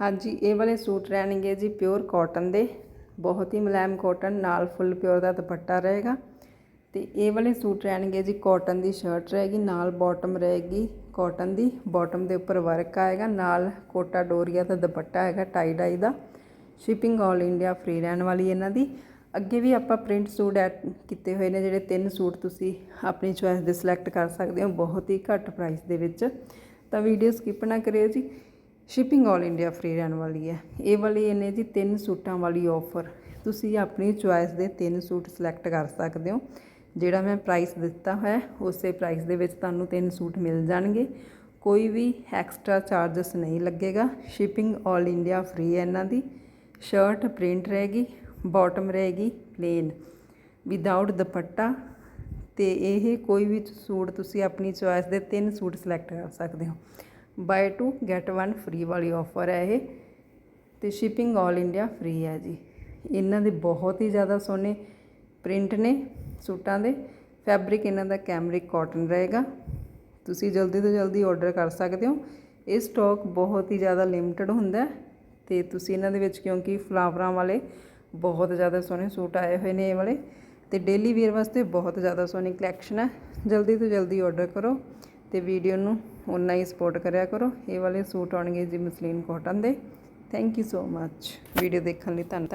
ਹਾਂਜੀ, ਇਹ ਵਾਲੇ ਸੂਟ ਰਹਿਣਗੇ ਜੀ ਪਿਓਰ ਕਾਟਨ ਦੇ। ਬਹੁਤ ਹੀ ਮੁਲਾਇਮ ਕਾਟਨ ਨਾਲ ਫੁੱਲ ਪਿਓਰ ਦਾ ਦੁਪੱਟਾ ਰਹੇਗਾ। ਤੇ ਇਹ ਵਾਲੇ ਸੂਟ ਰਹਿਣਗੇ ਜੀ ਕਾਟਨ ਦੀ ਸ਼ਰਟ ਰਹੇਗੀ, ਨਾਲ ਬਾਟਮ ਰਹੇਗੀ ਕਾਟਨ ਦੀ। ਬਾਟਮ ਦੇ ਉੱਪਰ ਵਰਕ ਆਏਗਾ, ਨਾਲ ਕੋਟਾ ਡੋਰੀਆ ਦਾ ਦੁਪੱਟਾ ਹੈਗਾ ਟਾਈ ਡਾਈ ਦਾ। ਸ਼ਿਪਿੰਗ ਆਲ ਇੰਡੀਆ ਫ੍ਰੀ ਰਹਿਣ ਵਾਲੀ ਇਹਨਾਂ ਦੀ। ਅੱਗੇ ਵੀ ਆਪਾਂ ਪ੍ਰਿੰਟ ਸੂਟ ਐਡ ਕੀਤੇ ਹੋਏ ਨੇ, ਜਿਹੜੇ ਤਿੰਨ ਸੂਟ ਤੁਸੀਂ ਆਪਣੀ ਚੁਆਇਸ ਦੇ ਸਿਲੈਕਟ ਕਰ ਸਕਦੇ ਹੋ, ਬਹੁਤ ਹੀ ਘੱਟ ਪ੍ਰਾਈਸ ਦੇ ਵਿੱਚ। ਤਾਂ ਵੀਡੀਓ ਸਕਿਪ ਨਾ ਕਰਿਓ ਜੀ। ਸ਼ਿਪਿੰਗ ਆਲ ਇੰਡੀਆ ਫ੍ਰੀ ਰਹਿਣ ਵਾਲੀ ਹੈ। ਇਹ ਵਾਲੀ ਇਹਨੇ ਜੀ ਤਿੰਨ ਸੂਟਾਂ ਵਾਲੀ ਆਫਰ ਤੁਸੀਂ ਆਪਣੀ ਚੁਆਇਸ ਦੇ ਤਿੰਨ ਸੂਟ ਸਿਲੈਕਟ ਕਰ ਸਕਦੇ ਹੋ। ਜਿਹੜਾ ਮੈਂ ਪ੍ਰਾਈਸ ਦਿੱਤਾ ਹੋਇਆ ਉਸੇ ਪ੍ਰਾਈਸ ਦੇ ਵਿੱਚ ਤੁਹਾਨੂੰ ਤਿੰਨ ਸੂਟ ਮਿਲ ਜਾਣਗੇ। ਕੋਈ ਵੀ ਐਕਸਟਰਾ ਚਾਰजेस ਨਹੀਂ ਲੱਗੇਗਾ। ਸ਼ਿਪਿੰਗ ਆਲ ਇੰਡੀਆ ਫ੍ਰੀ ਹੈ ਇਹਨਾਂ ਦੀ। ਸ਼ਰਟ ਪ੍ਰਿੰਟ ਰਹੇਗੀ ਬਾਟਮ ਰਹੇਗੀ ਪਲੇਨ ਵਿਦਆਊਟ ਦੁਪੱਟਾ। ਤੇ ਇਹ ਕੋਈ ਵੀ ਸੂਟ ਤੁਸੀਂ ਆਪਣੀ ਚੁਆਇਸ ਦੇ ਤਿੰਨ ਸੂਟ ਸਿਲੈਕਟ ਕਰ ਸਕਦੇ ਹੋ। ਬਾਏ 2 ਗੈਟ 1 ਫ੍ਰੀ ਵਾਲੀ ਆਫਰ ਹੈ ਇਹ ਤੇ ਸ਼ਿਪਿੰਗ ਆਲ ਇੰਡੀਆ ਫ੍ਰੀ ਹੈ ਜੀ। ਇਹਨਾਂ ਦੇ ਬਹੁਤ ਹੀ ਜ਼ਿਆਦਾ ਸੋਹਣੇ ਪ੍ਰਿੰਟ ਨੇ ਸੂਟਾਂ ਦੇ। ਫੈਬਰਿਕ ਇਹਨਾਂ ਦਾ ਕੈਮਰਿਕ ਕਾਟਨ ਰਹੇਗਾ। ਤੁਸੀਂ ਜਲਦੀ ਤੋਂ ਜਲਦੀ ਆਰਡਰ ਕਰ ਸਕਦੇ ਹੋ। ਇਹ ਸਟਾਕ ਬਹੁਤ ਹੀ ਜ਼ਿਆਦਾ ਲਿਮਟਿਡ ਹੁੰਦਾ ਹੈ ਤੇ ਤੁਸੀਂ ਇਹਨਾਂ ਦੇ ਵਿੱਚ ਕਿਉਂਕਿ ਫਲਾਵਰਾਂ ਵਾਲੇ ਬਹੁਤ ਜ਼ਿਆਦਾ ਸੋਹਣੇ ਸੂਟ ਆਏ ਹੋਏ ਨੇ ਇਹ ਵਾਲੇ। ਤੇ ਡੇਲੀ ਵੇਅਰ ਵਾਸਤੇ ਬਹੁਤ ਜ਼ਿਆਦਾ ਸੋਹਣੀ ਕਲੈਕਸ਼ਨ ਹੈ। ਜਲਦੀ ਤੋਂ ਜਲਦੀ ਆਰਡਰ ਕਰੋ ਤੇ ਵੀਡੀਓ ਨੂੰ ਉਨਾ ਹੀ ਸਪੋਰਟ ਕਰਿਆ ਕਰੋ। ਇਹ ਵਾਲੇ ਸੂਟ ਆਉਣਗੇ ਜੀ ਮਸਲੀਨ ਕਾਟਨ ਦੇ। Thank you so much video ਦੇਖਣ ਲਈ ਧੰਨਵਾਦ।